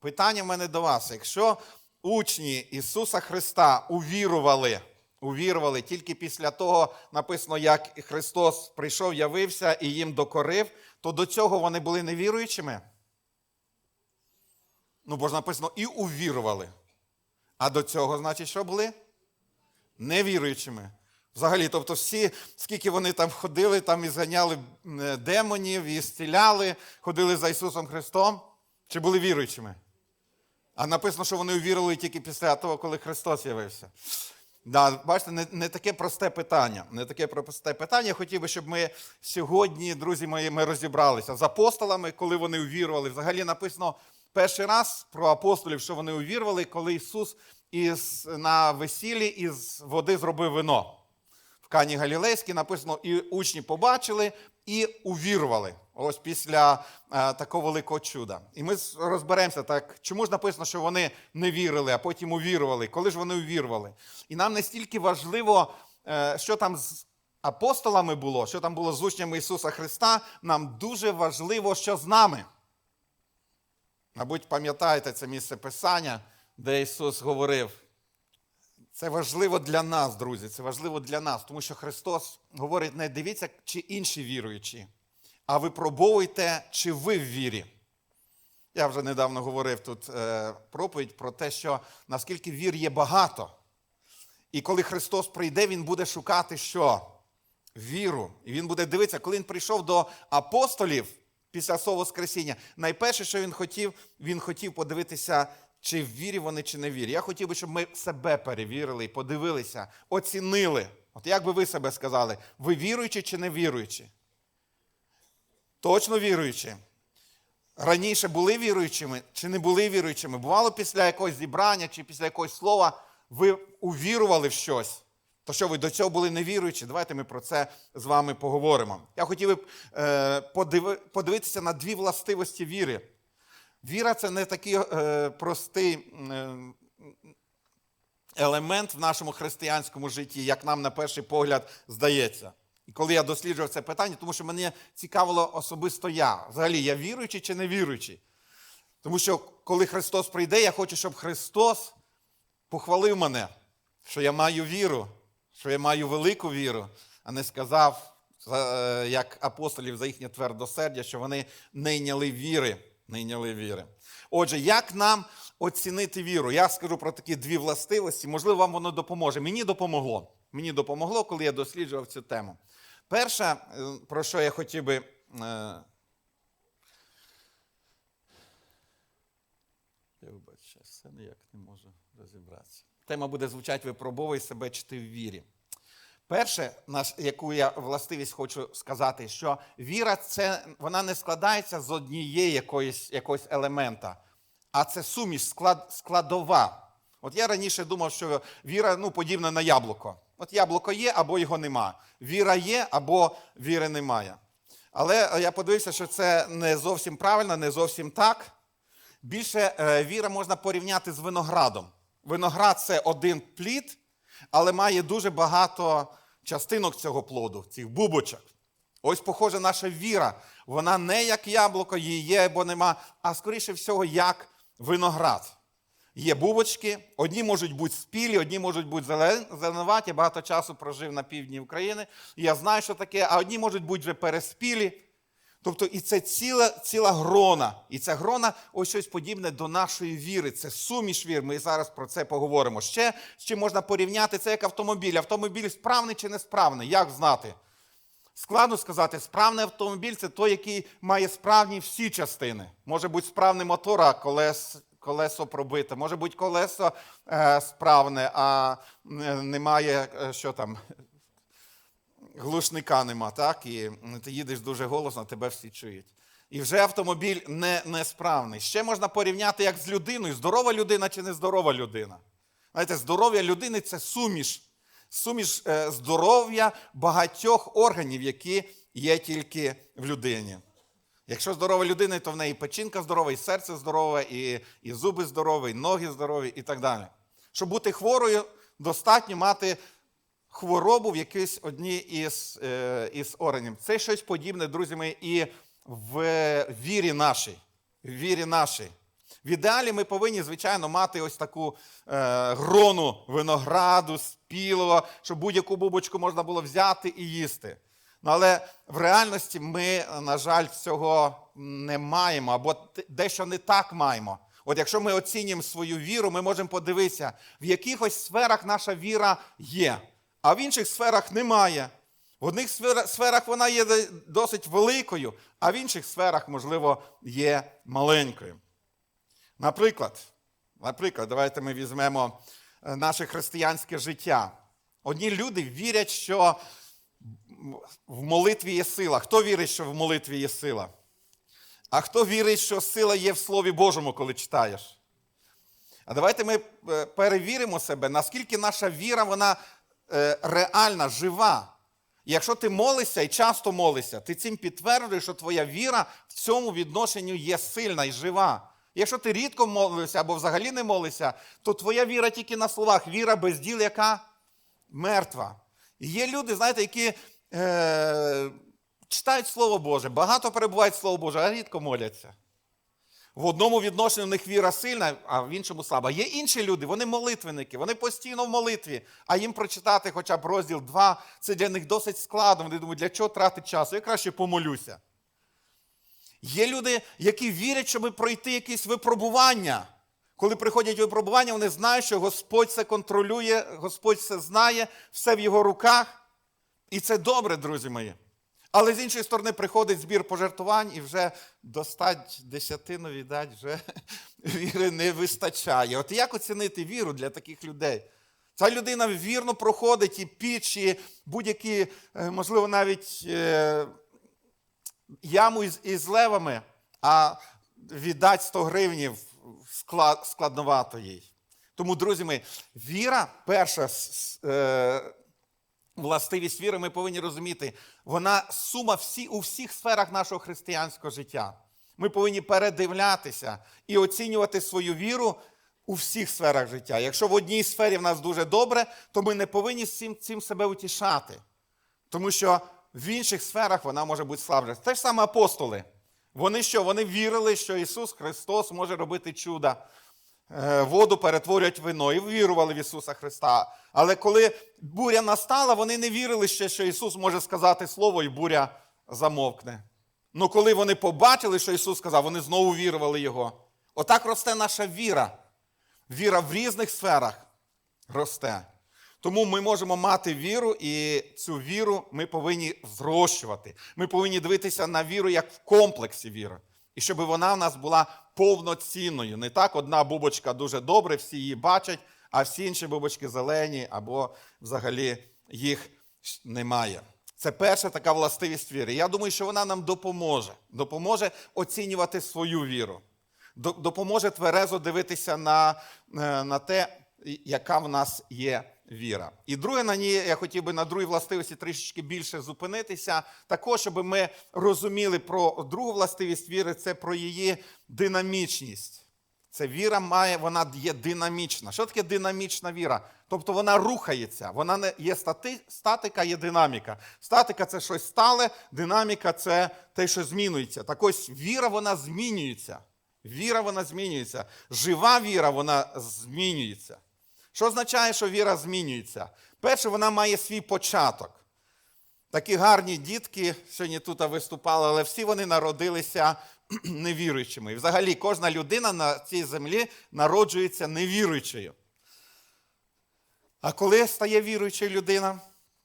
питання в мене до вас. Якщо учні Ісуса Христа увірували, увірували тільки після того, написано, як Христос прийшов, явився і їм докорив, то до цього вони були невіруючими? Ну, бо ж написано, і увірували. А до цього, значить, що були? Невіруючими. Взагалі, тобто, всі, скільки вони там ходили, там і зганяли е, демонів, і зціляли, ходили за Ісусом Христом, чи були віруючими? А написано, що вони увірували тільки після того, коли Христос явився. Да, бачите, не, не таке просте питання. Не таке просте питання. Я хотів би, щоб ми сьогодні, друзі мої, ми розібралися з апостолами, коли вони увірували. Взагалі написано перший раз про апостолів, що вони увірували, коли Ісус із, на весіллі із води зробив вино. Кані Галілейській написано, і учні побачили і увірували. Ось після е, такого великого чуда. І ми розберемося так, чому ж написано, що вони не вірили, а потім увірували. Коли ж вони увірували? І нам настільки важливо, е, що там з апостолами було, що там було з учнями Ісуса Христа. Нам дуже важливо, що з нами. Мабуть, пам'ятаєте це місце Писання, де Ісус говорив. Це важливо для нас, друзі. Це важливо для нас, тому що Христос говорить: не дивіться, чи інші віруючі, а випробовуйте, чи ви в вірі. Я вже недавно говорив тут е, проповідь про те, що наскільки вір є багато. І коли Христос прийде, Він буде шукати що? Віру. І Він буде дивитися, коли він прийшов до апостолів після свого Воскресіння, найперше, що він хотів, він хотів подивитися, чи в вірі вони, чи не в вірі. Я хотів би, щоб ми себе перевірили і подивилися, оцінили. От як би ви себе сказали, ви віруючі чи не віруючі? Точно віруючі. Раніше були віруючими чи не були віруючими? Бувало після якогось зібрання чи після якогось слова ви увірували в щось. То що ви до цього були невіруючі? Давайте ми про це з вами поговоримо. Я хотів би е, подивитися на дві властивості віри. Віра це не такий е, простий е, елемент в нашому християнському житті, як нам на перший погляд здається. І коли я досліджував це питання, тому що мене цікавило особисто я. Взагалі, я віруючий чи не віруючий? Тому що коли Христос прийде, я хочу, щоб Христос похвалив мене, що я маю віру, що я маю велику віру, а не сказав, е, як апостолів за їхнє твердосердя, що вони не йняли віри. Не йняли віри. Отже, як нам оцінити віру? Я скажу про такі дві властивості. Можливо, вам воно допоможе. Мені допомогло. Мені допомогло, коли я досліджував цю тему. Перше, е, про що я хотів би. е, Я вибачаю, все ніяк не можу розібратися. Тема буде звучати випробовуй себе, чи ти в вірі. Перше, яку я властивість хочу сказати, що віра це вона не складається з однієї якоїсь, якогось елемента, а це суміш, склад, складова. От я раніше думав, що віра ну, подібна на яблуко. От яблуко є або його нема. Віра є або віри немає. Але я подивився, що це не зовсім правильно, не зовсім так. Більше е, віра можна порівняти з виноградом. Виноград це один плід, але має дуже багато частинок цього плоду, цих бубочок. Ось, похоже, наша віра. Вона не як яблуко, її є або нема, а скоріше всього, як виноград. Є бубочки, одні можуть бути спілі, одні можуть бути зелен- зеленуваті. Я багато часу прожив на півдні України. Я знаю, що таке, а одні можуть бути вже переспілі. Тобто, і це ціла, ціла грона. І ця грона ось щось подібне до нашої віри. Це суміш вір. Ми зараз про це поговоримо. Ще чим можна порівняти це як автомобіль. Автомобіль справний чи несправний? Як знати? Складно сказати, справний автомобіль це той, який має справні всі частини. Може бути справний мотор, а колес, колесо пробите. Може бути колесо е, справне, а е, немає е, що там, глушника нема, так? І ти їдеш дуже голосно, тебе всі чують. І вже автомобіль не, несправний. Ще можна порівняти як з людиною, здорова людина чи нездорова людина. Знаєте, здоров'я людини це суміш. Суміш е, здоров'я багатьох органів, які є тільки в людині. Якщо здорова людина, то в неї печінка здорова, і серце здорове, і, і зуби здорові, і ноги здорові, і так далі. Щоб бути хворою, достатньо мати хворобу в якійсь одній із, е, із органів. Це щось подібне, друзі мої, і в вірі нашій. В вірі нашій. В ідеалі ми повинні, звичайно, мати ось таку е, грону винограду, спілого, щоб будь-яку бубочку можна було взяти і їсти. Ну, але в реальності ми, на жаль, цього не маємо, або дещо не так маємо. От якщо ми оцінюємо свою віру, ми можемо подивитися, в якихось сферах наша віра є, а в інших сферах немає. В одних сферах вона є досить великою, а в інших сферах, можливо, є маленькою. Наприклад, наприклад, давайте ми візьмемо е, наше християнське життя. Одні люди вірять, що в молитві є сила. Хто вірить, що в молитві є сила? А хто вірить, що сила є в Слові Божому, коли читаєш? А давайте ми е, перевіримо себе, наскільки наша віра вона реальна, жива. Якщо ти молишся і часто молишся, ти цим підтверджуєш, що твоя віра в цьому відношенню є сильна і жива. Якщо ти рідко молишся або взагалі не молишся, то твоя віра тільки на словах. Віра без діл, яка мертва. І є люди, знаєте, які е, читають Слово Боже, багато перебувають Слово Боже, а рідко моляться. В одному відношенні в них віра сильна, а в іншому слаба. Є інші люди, вони молитвенники, вони постійно в молитві, а їм прочитати хоча б розділ 2, це для них досить складно. Вони думають, для чого тратити час? Я краще помолюся. Є люди, які вірять, щоб пройти якісь випробування. Коли приходять випробування, вони знають, що Господь все контролює, Господь все знає, все в його руках. І це добре, друзі мої. Але з іншої сторони приходить збір пожертвувань і вже достать десятину віддать, вже віри не вистачає. От як оцінити віру для таких людей? Ця людина вірно проходить і піч, і будь-які, е, можливо, навіть е, яму із, левами, а віддать 100 гривнів складновато їй. Тому, друзі мої, віра, перша е, властивість віри, ми повинні розуміти, вона сума всі, у всіх сферах нашого християнського життя. Ми повинні передивлятися і оцінювати свою віру у всіх сферах життя. Якщо в одній сфері в нас дуже добре, то ми не повинні цим, цим себе утішати. Тому що в інших сферах вона може бути слабша. Те ж саме апостоли. Вони що? Вони вірили, що Ісус Христос може робити чуда. Е, Воду перетворюють вино і вірували в Ісуса Христа. Але коли буря настала, вони не вірили ще, що Ісус може сказати слово, і буря замовкне. Ну, коли вони побачили, що Ісус сказав, вони знову вірували Його. Отак росте наша віра. Віра в різних сферах росте. Тому ми можемо мати віру, і цю віру ми повинні зрощувати. Ми повинні дивитися на віру як в комплексі віри. І щоб вона в нас була повноцінною. Не так одна бубочка дуже добре, всі її бачать, а всі інші бубочки зелені або взагалі їх немає. Це перша така властивість віри. Я думаю, що вона нам допоможе. Допоможе оцінювати свою віру. Допоможе тверезо дивитися на, е, на те, яка в нас є віра. І друге, на ній я хотів би на другій властивості трішечки більше зупинитися. Також, щоб ми розуміли про другу властивість віри, це про її динамічність. Це віра має, вона є динамічна. Що таке динамічна віра? Тобто вона рухається, вона не є стати, статика, є динаміка. Статика це щось стале, динаміка це те, що змінюється. Так ось віра вона змінюється. Віра вона змінюється. Жива віра вона змінюється. Що означає, що віра змінюється? Перше, вона має свій початок. Такі гарні дітки сьогодні тут виступали, але всі вони народилися невіруючими. І взагалі кожна людина на цій землі народжується невіруючою. А коли стає віруючою людина?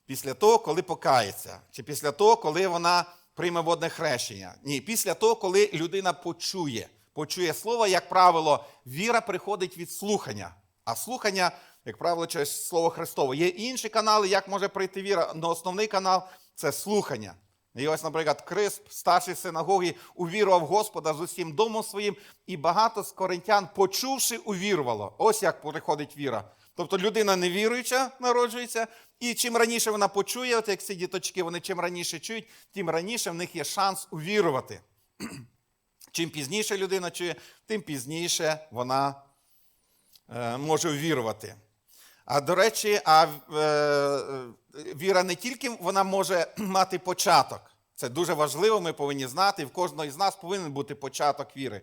Після того, коли покається, чи після того, коли вона прийме водне хрещення. Ні, після того, коли людина почує. Почує слово, як правило, віра приходить від слухання. А слухання, як правило, через слово Христове. Є інші канали, як може прийти віра. але основний канал це слухання. І ось, наприклад, Крисп, старший синагоги, увірував Господа з усім домом своїм, і багато з коринтян, почувши, увірувало. Ось як приходить віра. Тобто людина невіруюча народжується, і чим раніше вона почує, от як ці діточки, вони чим раніше чують, тим раніше в них є шанс увірувати. Чим пізніше людина чує, тим пізніше вона може увірувати. А до речі, а е, е, віра не тільки вона може мати початок. Це дуже важливо, ми повинні знати. В кожного з нас повинен бути початок віри.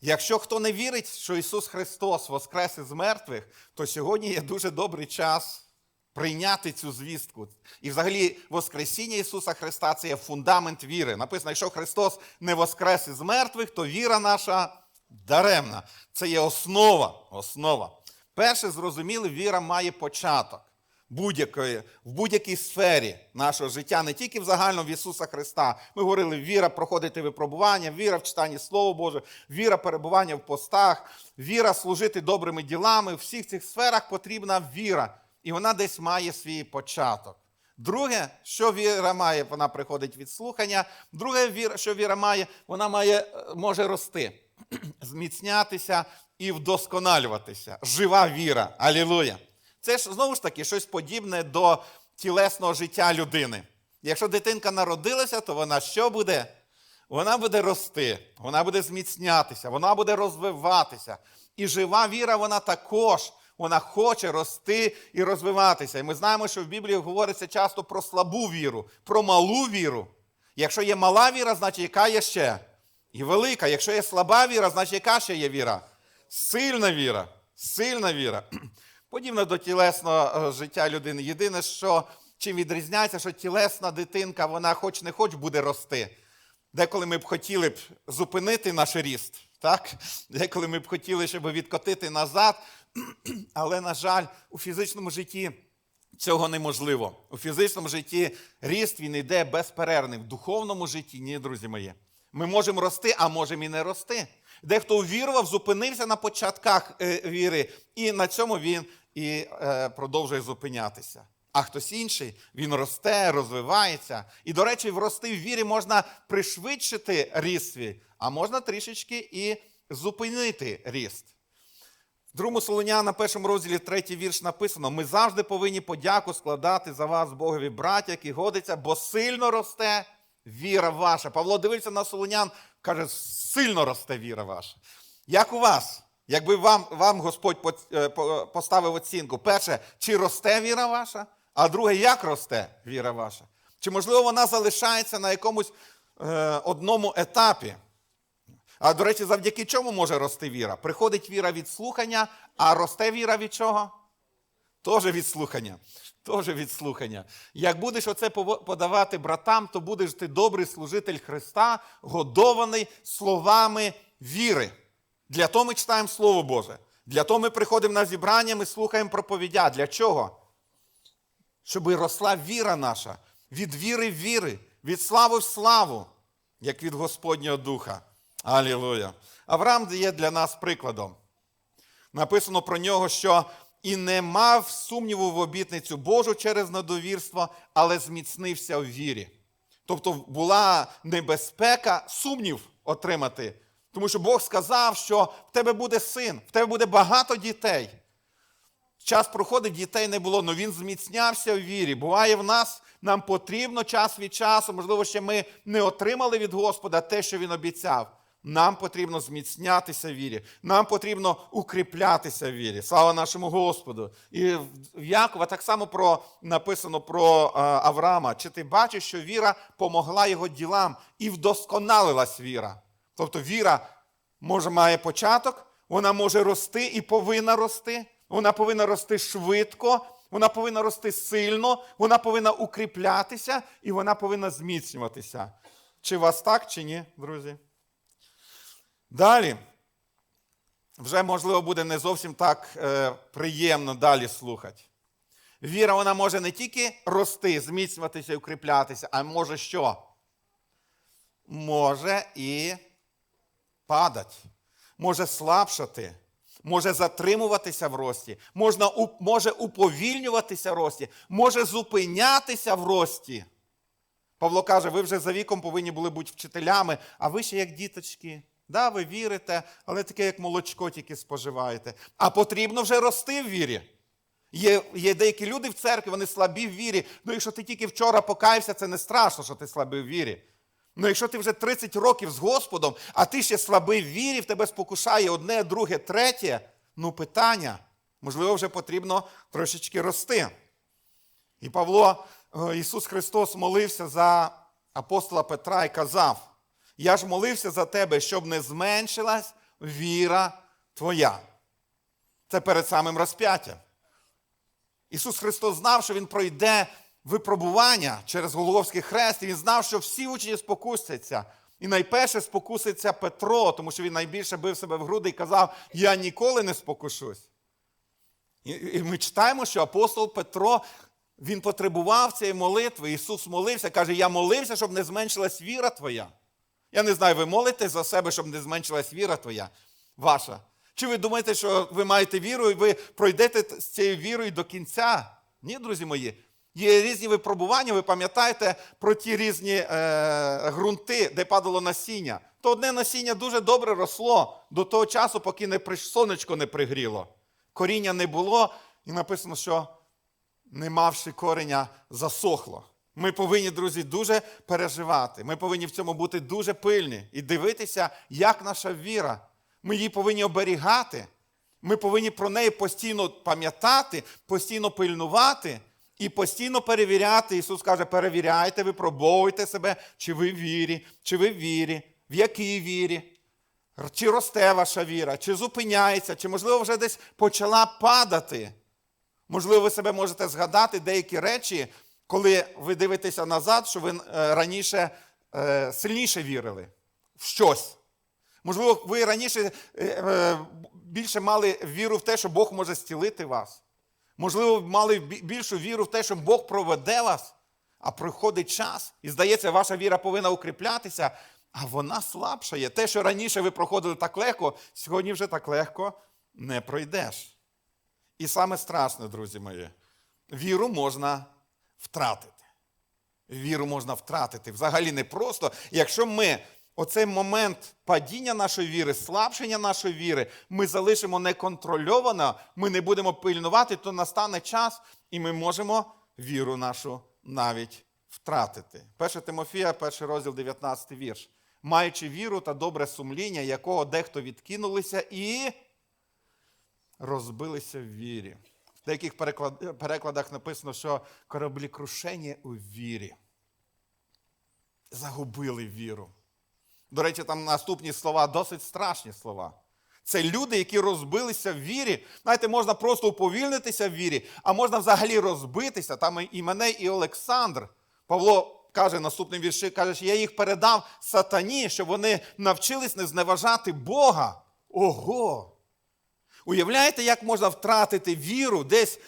Якщо хто не вірить, що Ісус Христос воскрес із мертвих, то сьогодні є дуже добрий час прийняти цю звістку. І взагалі Воскресіння Ісуса Христа це є фундамент віри. Написано, якщо Христос не воскрес із мертвих, то віра наша даремна. Це є основа. основа. Перше, зрозуміли, віра має початок будь-якої, в будь-якій сфері нашого життя, не тільки в загальному в Ісуса Христа. Ми говорили, віра проходити випробування, віра в читанні Слова Боже, віра перебування в постах, віра служити добрими ділами. В всіх цих сферах потрібна віра, і вона десь має свій початок. Друге, що віра має, вона приходить від слухання. Друге, що віра має, вона має, е, може рости, зміцнятися і вдосконалюватися. Жива віра. Алілуя. Це ж знову ж таки щось подібне до тілесного життя людини. Якщо дитинка народилася, то вона що буде? Вона буде рости, вона буде зміцнятися, вона буде розвиватися. І жива віра, вона також вона хоче рости і розвиватися. І ми знаємо, що в Біблії говориться часто про слабу віру, про малу віру. Якщо є мала віра, значить яка є ще? І велика. Якщо є слаба віра, значить яка ще є віра? Сильна віра. Сильна віра. Подібно до тілесного е, життя людини. Єдине, що чим відрізняється, що тілесна дитинка, вона хоч не хоч буде рости. Деколи ми б хотіли б зупинити наш ріст, так? Деколи ми б хотіли, щоб відкотити назад. Але, на жаль, у фізичному житті цього неможливо. У фізичному житті ріст він йде безперервний. В духовному житті ні, друзі мої. Ми можемо рости, а можемо і не рости. Дехто увірував, зупинився на початках е, віри, і на цьому він і е, продовжує зупинятися. А хтось інший, він росте, розвивається. І, до речі, врости в вірі можна пришвидшити ріст а можна трішечки і зупинити ріст. В другому Солоня на першому розділі третій вірш написано: ми завжди повинні подяку складати за вас, Богові, браття, які годиться, бо сильно росте віра ваша. Павло дивився на Солонян, каже, сильно росте віра ваша. Як у вас? Якби вам вам Господь по- е, по- поставив оцінку, перше, чи росте віра ваша, а друге, як росте віра ваша? Чи, можливо, вона залишається на якомусь е, одному етапі? А до речі, завдяки чому може рости віра? Приходить віра від слухання, а росте віра від чого? Тоже від слухання. Тоже від слухання. Як будеш оце подавати братам, то будеш ти добрий служитель Христа, годований словами віри. Для того ми читаємо Слово Боже. Для того ми приходимо на зібрання, ми слухаємо проповідя. Для чого? Щоб росла віра наша, від віри в віри, від слави в славу, як від Господнього Духа. Алілуя. Авраам є для нас прикладом. Написано про нього, що і не мав сумніву в обітницю Божу через недовірство, але зміцнився в вірі. Тобто була небезпека сумнів отримати. Тому що Бог сказав, що в тебе буде син, в тебе буде багато дітей. Час проходить, дітей не було, але він зміцнявся в вірі. Буває в нас, нам потрібно час від часу, можливо, ще ми не отримали від Господа те, що Він обіцяв. Нам потрібно зміцнятися в вірі, нам потрібно укріплятися в вірі. Слава нашому Господу. І в Якова так само про, написано про е, Авраама. Чи ти бачиш, що віра помогла його ділам і вдосконалилась віра? Тобто віра може має початок, вона може рости і повинна рости. Вона повинна рости швидко, вона повинна рости сильно, вона повинна укріплятися і вона повинна зміцнюватися. Чи вас так, чи ні, друзі? Далі. Вже, можливо, буде не зовсім так е, приємно далі слухати. Віра, вона може не тільки рости, зміцнюватися і укріплятися, а може що? Може і падати, може слабшати, може затримуватися в рості, можна, може уповільнюватися в рості, може зупинятися в рості. Павло каже, ви вже за віком повинні були бути вчителями, а ви ще як діточки. Да, ви вірите, але таке, як молочко, тільки споживаєте. А потрібно вже рости в вірі. Є, є деякі люди в церкві, вони слабі в вірі. Ну, якщо ти тільки вчора покаявся, це не страшно, що ти слабий в вірі. Ну, якщо ти вже 30 років з Господом, а ти ще слабий в вірі, в тебе спокушає одне, друге, третє, ну питання. Можливо, вже потрібно трошечки рости. І Павло, е, Ісус Христос молився за апостола Петра і казав: Я ж молився за тебе, щоб не зменшилась віра твоя. Це перед самим розп'яттям. Ісус Христос знав, що Він пройде випробування через Голговський хрест, і Він знав, що всі учні спокусяться. І найперше спокуситься Петро, тому що він найбільше бив себе в груди і казав: Я ніколи не спокушусь. І ми читаємо, що апостол Петро він потребував цієї молитви. Ісус молився, каже: Я молився, щоб не зменшилась віра твоя. Я не знаю, ви молитесь за себе, щоб не зменшилась віра твоя, ваша. Чи ви думаєте, що ви маєте віру і ви пройдете з цією вірою до кінця? Ні, друзі мої. Є різні випробування, ви пам'ятаєте про ті різні е, ґрунти, де падало насіння. То одне насіння дуже добре росло до того часу, поки не приш... сонечко не пригріло. Коріння не було, і написано, що не мавши кореня, засохло. Ми повинні, друзі, дуже переживати. Ми повинні в цьому бути дуже пильні і дивитися, як наша віра. Ми її повинні оберігати. Ми повинні про неї постійно пам'ятати, постійно пильнувати і постійно перевіряти. Ісус каже: перевіряйте, випробовуйте себе, чи ви в вірі, чи ви в вірі, в якій вірі. Чи росте ваша віра, чи зупиняється, чи, можливо, вже десь почала падати. Можливо, ви себе можете згадати деякі речі, коли ви дивитеся назад, що ви е, раніше е, сильніше вірили в щось. Можливо, ви раніше е, більше мали віру в те, що Бог може зцілити вас. Можливо, мали більшу віру в те, що Бог проведе вас, а приходить час, і здається, ваша віра повинна укріплятися, а вона слабшає. Те, що раніше ви проходили так легко, сьогодні вже так легко не пройдеш. І саме страшне, друзі мої, віру можна втратити. Віру можна втратити. Взагалі не просто. Якщо ми оцей момент падіння нашої віри, слабшення нашої віри, ми залишимо неконтрольовано, ми не будемо пильнувати, то настане час, і ми можемо віру нашу навіть втратити. 1 Тимофія, перший розділ, 19 вірш. Маючи віру та добре сумління, якого дехто відкинулися і розбилися в вірі. В деяких перекладах написано, що кораблі крушені у вірі. Загубили віру. До речі, там наступні слова досить страшні слова. Це люди, які розбилися в вірі. Знаєте, можна просто уповільнитися в вірі, а можна взагалі розбитися. Там і мене, і Олександр. Павло каже наступним вірші, каже, що я їх передав сатані, щоб вони навчились не зневажати Бога. Ого! Уявляєте, як можна втратити віру, десь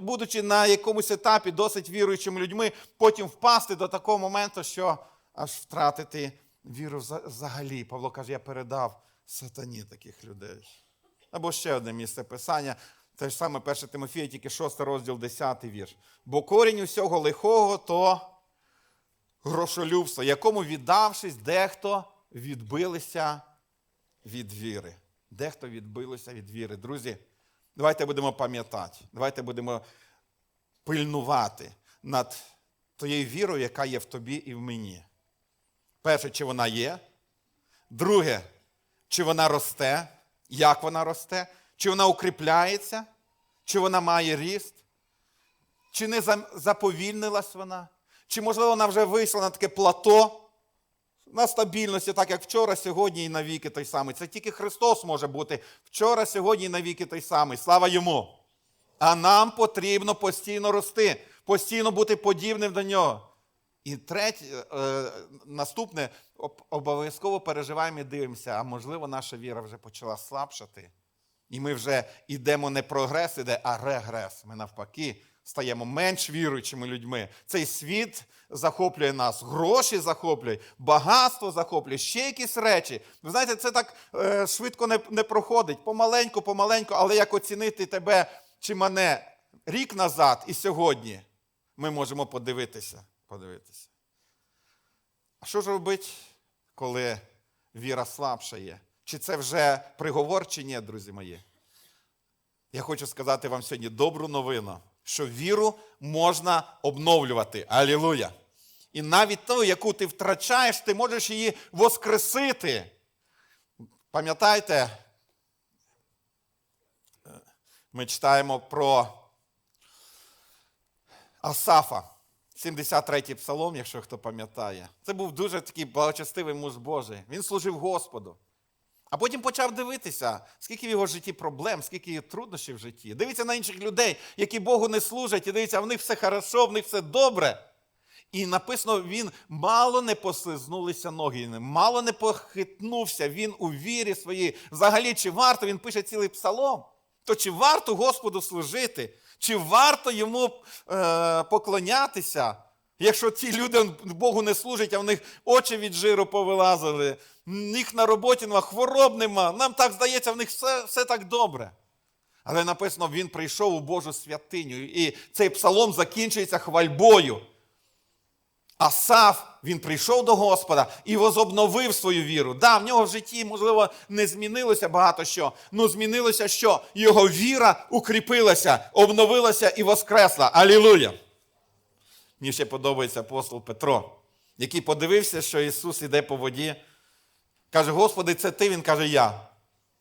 будучи на якомусь етапі досить віруючими людьми, потім впасти до такого моменту, що аж втратити віру взагалі. Павло каже, я передав сатані таких людей. Або ще одне місце писання, те ж саме 1 Тимофія, тільки 6 розділ, 10 вірш. Бо корінь усього лихого то грошолюбство, якому віддавшись, дехто відбилися від віри. Дехто відбилося від віри. Друзі, давайте будемо пам'ятати, давайте будемо пильнувати над тією вірою, яка є в тобі і в мені. Перше, чи вона є. Друге, чи вона росте, як вона росте, чи вона укріпляється, чи вона має ріст, чи не заповільнилась вона, чи, можливо, вона вже вийшла на таке плато, на стабільності, так як вчора, сьогодні і навіки той самий. Це тільки Христос може бути вчора, сьогодні і навіки той самий. Слава йому! А нам потрібно постійно рости, постійно бути подібним до нього. І третє, е, наступне, обов'язково переживаємо і дивимося, а можливо, наша віра вже почала слабшати. І ми вже йдемо не прогрес іде, а регрес. Ми навпаки стаємо менш віруючими людьми. Цей світ захоплює нас, гроші захоплює, багатство захоплює, ще якісь речі. Ви знаєте, це так е, швидко не, не проходить. Помаленьку, помаленьку, але як оцінити тебе чи мене рік назад і сьогодні, ми можемо подивитися. подивитися. А що ж робити, коли віра слабша є? Чи це вже приговор, чи ні, друзі мої? Я хочу сказати вам сьогодні добру новину, що віру можна обновлювати. Алілуя! І навіть ту, яку ти втрачаєш, ти можеш її воскресити. Пам'ятаєте, е, ми читаємо про Асафа, 73-й псалом, якщо хто пам'ятає. Це був дуже такий благочестивий муж Божий. Він служив Господу. А потім почав дивитися, скільки в його житті проблем, скільки є труднощів в житті. Дивиться на інших людей, які Богу не служать, і дивиться, в них все хорошо, в них все добре. І написано, він мало не послизнулися ноги, мало не похитнувся, він у вірі своїй. Взагалі, чи варто, він пише цілий псалом, то чи варто Господу служити, чи варто йому е, поклонятися, якщо ці люди Богу не служать, а в них очі від жиру повилазили, них на роботі нема, хвороб нема, нам так здається, в них все, все так добре. Але написано, він прийшов у Божу святиню, і цей псалом закінчується хвальбою. Асаф, він прийшов до Господа і возобновив свою віру. Да, в нього в житті, можливо, не змінилося багато що, але змінилося що? Його віра укріпилася, обновилася і воскресла. Алілуя! Мені ще подобається апостол Петро, який подивився, що Ісус іде по воді. Каже: Господи, це ти? Він каже, я.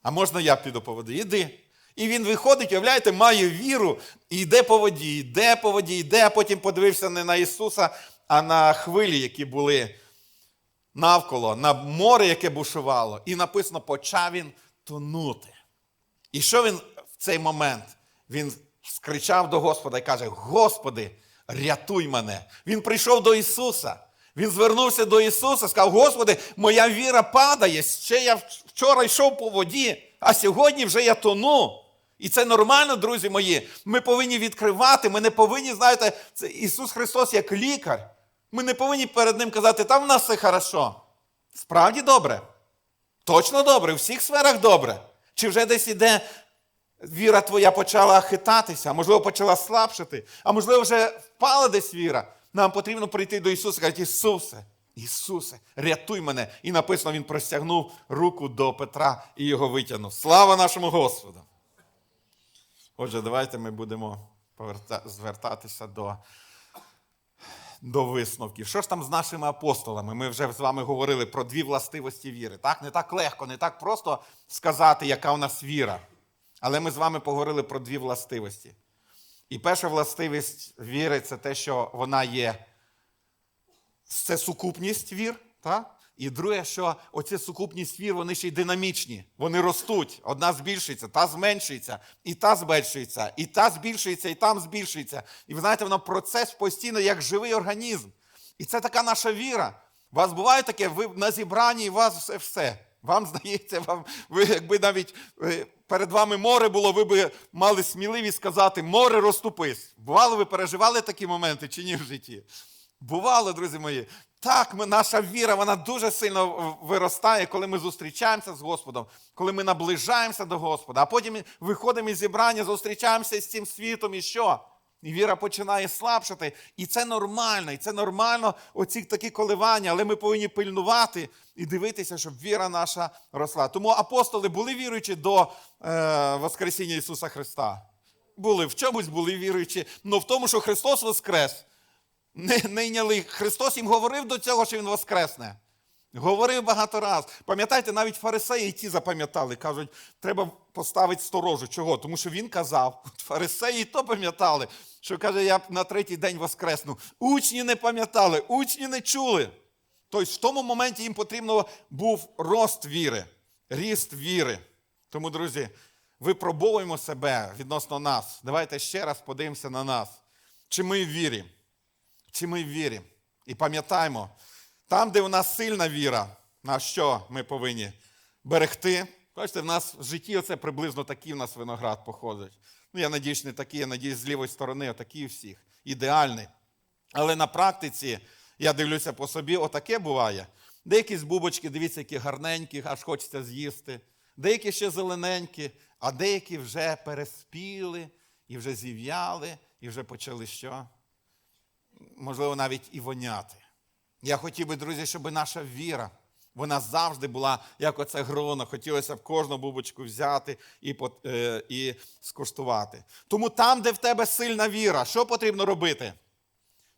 А можна я піду по воді? Іди. І він виходить, уявляєте, має віру і йде по воді, йде по воді, йде, а потім подивився не на Ісуса, а на хвилі, які були навколо, на море, яке бушувало. І написано, почав він тонути. І що він в цей момент? Він скричав до Господа і каже: Господи, рятуй мене. Він прийшов до Ісуса. Він звернувся до Ісуса, сказав: Господи, моя віра падає. Ще я вчора йшов по воді, а сьогодні вже я тону. І це нормально, друзі мої. Ми повинні відкривати. Ми не повинні, знаєте, це Ісус Христос як лікар. Ми не повинні перед Ним казати, там в нас все хорошо. Справді добре. Точно добре, у всіх сферах добре. Чи вже десь іде віра твоя почала хитатися, можливо, почала слабшати, а можливо, вже впала десь віра. Нам потрібно прийти до Ісуса і сказати, Ісусе, Ісусе, рятуй мене. І написано, Він простягнув руку до Петра і його витягнув. Слава нашому Господу! Отже, давайте ми будемо звертатися до, до висновків. Що ж там з нашими апостолами? Ми вже з вами говорили про дві властивості віри. Так? Не так легко, не так просто сказати, яка у нас віра. Але ми з вами поговорили про дві властивості. І перша властивість віри це те, що вона є це сукупність вір. Так? І друге, що оці сукупність вір, вони ще й динамічні, вони ростуть. Одна збільшується, та зменшується, і та збільшується, і та збільшується, і там збільшується. І ви знаєте, воно процес постійно як живий організм. І це така наша віра. У вас буває таке, ви на зібранні, у вас все все. Вам здається, вам, ви, якби навіть е, перед вами море було, ви б мали сміливість сказати, море розступись. Бувало, ви переживали такі моменти чи ні в житті? Бувало, друзі мої. Так, ми, наша віра, вона дуже сильно виростає, коли ми зустрічаємося з Господом, коли ми наближаємося до Господа, а потім виходимо із зібрання, зустрічаємося з цим світом і що? І віра починає слабшати. І це нормально, і це нормально, оці такі коливання, але ми повинні пильнувати і дивитися, щоб віра наша росла. Тому апостоли були віруючі до е, Воскресіння Ісуса Христа. Були в чомусь були віруючі, але в тому, що Христос Воскрес. Не, не йняли. Христос їм говорив до цього, що Він воскресне. Говорив багато раз. Пам'ятаєте, навіть фарисеї ті запам'ятали. Кажуть, треба поставити сторожу. Чого? Тому що він казав, от фарисеї то пам'ятали, що каже, я на третій день воскресну. Учні не пам'ятали, учні не чули. Тобто в тому моменті їм потрібно був рост віри, ріст віри. Тому, друзі, випробовуємо себе відносно нас. Давайте ще раз подивимося на нас. Чи ми в вірі? Чи ми в вірі? І пам'ятаємо, там, де у нас сильна віра, на що ми повинні берегти. Бачите, в нас в житті оце приблизно такий у нас виноград походить. Ну, я надіюсь, не такий, я надіюсь, з лівої сторони, отакий у всіх. Ідеальний. Але на практиці, я дивлюся по собі, отаке буває. Деякі з бубочки, дивіться, які гарненькі, аж хочеться з'їсти. Деякі ще зелененькі, а деякі вже переспіли, і вже зів'яли, і вже почали що? можливо, навіть і воняти. Я хотів би, друзі, щоб наша віра, вона завжди була, як оце гроно, хотілося б кожну бубочку взяти і е, і скуштувати. Тому там, де в тебе сильна віра, що потрібно робити?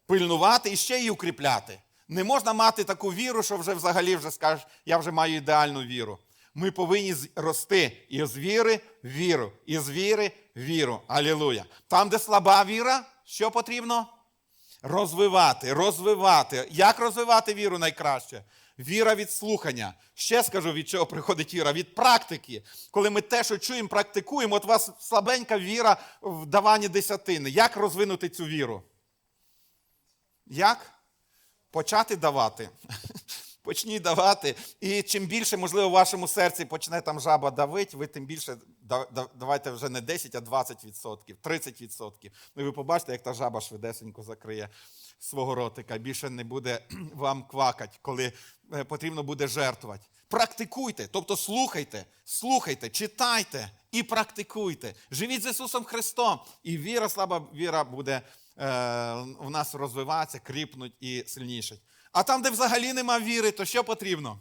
Пильнувати і ще її укріпляти. Не можна мати таку віру, що вже взагалі вже скажеш, я вже маю ідеальну віру. Ми повинні рости із віри в віру, із віри в віру. Алілуя. Там, де слаба віра, що потрібно? Розвивати, розвивати. Як розвивати віру найкраще? Віра від слухання. Ще скажу, від чого приходить віра? Від практики. Коли ми те, що чуємо, практикуємо, от у вас слабенька віра в даванні десятини. Як розвинути цю віру? Як? Почати давати. Почніть давати. І чим більше, можливо, в вашому серці почне там жаба давити, ви тим більше давайте вже не 10, а 20%, 30%. Ну і ви побачите, як та жаба швидесенько закриє свого ротика. Більше не буде вам квакать, коли е, потрібно буде жертвувати. Практикуйте, тобто слухайте, слухайте, читайте і практикуйте. Живіть з Ісусом Христом, і віра, слаба віра буде е, в нас розвиватися, кріпнуть і сильнішать. А там, де взагалі нема віри, то що потрібно?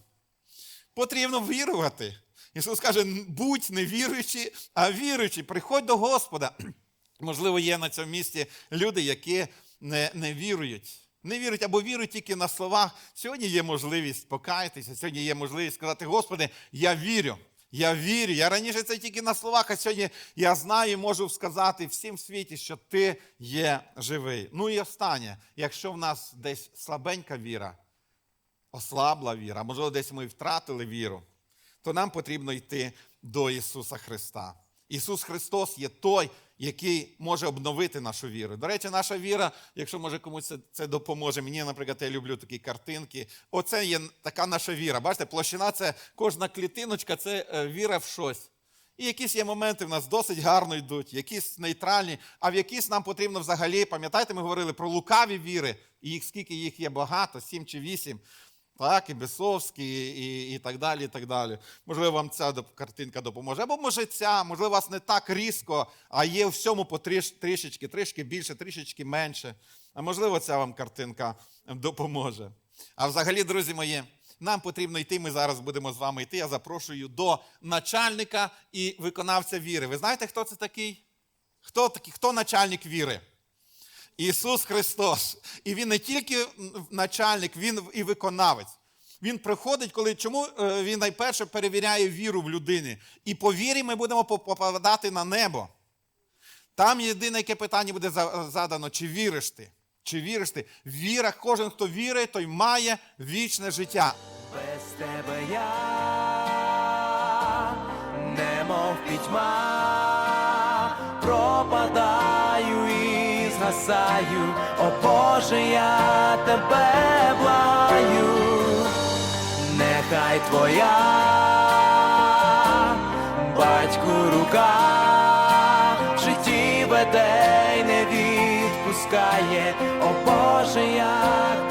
Потрібно вірувати. Ісус каже: будь не віруючи, а віруючи, приходь до Господа. Можливо, є на цьому місці люди, які не, не вірують. Не вірують або вірують тільки на словах. Сьогодні є можливість покаятися, сьогодні є можливість сказати, Господи, я вірю. Я вірю. Я раніше це тільки на словах, а сьогодні я знаю і можу сказати всім світі, що ти є живий. Ну і останнє, якщо в нас десь слабенька віра, ослабла віра, можливо, десь ми втратили віру, то нам потрібно йти до Ісуса Христа. Ісус Христос є той, який може обновити нашу віру. До речі, наша віра, якщо може комусь це, допоможе. Мені, наприклад, я люблю такі картинки. Оце є така наша віра. Бачите, площина це кожна клітиночка, це е, віра в щось. І якісь є моменти в нас досить гарно йдуть, якісь нейтральні, а в якісь нам потрібно взагалі, пам'ятаєте, ми говорили про лукаві віри, і їх скільки їх є багато, сім чи вісім. Так, і Бесовський, і, і, так далі. і так далі. Можливо, вам ця картинка допоможе. Або може ця, можливо, вас не так різко, а є у всьому по тріш, трішечки, трішки більше, трішечки менше. А можливо, ця вам картинка допоможе. А взагалі, друзі мої, нам потрібно йти. Ми зараз будемо з вами йти. Я запрошую до начальника і виконавця віри. Ви знаєте, хто це такий? Хто такий? Хто начальник віри? Ісус Христос. І Він не тільки начальник, Він і виконавець. Він приходить, коли чому е, він найперше перевіряє віру в людини. І по вірі ми будемо попадати на небо. Там єдине яке питання буде задано: чи віриш ти? Чи віриш ти? Віра, кожен, хто вірить, той має вічне життя. Без тебе я немов пітьма, пропадаю згасаю, о Боже, я тебе благаю, нехай твоя батьку рука в житті веде й не відпускає, о Боже, як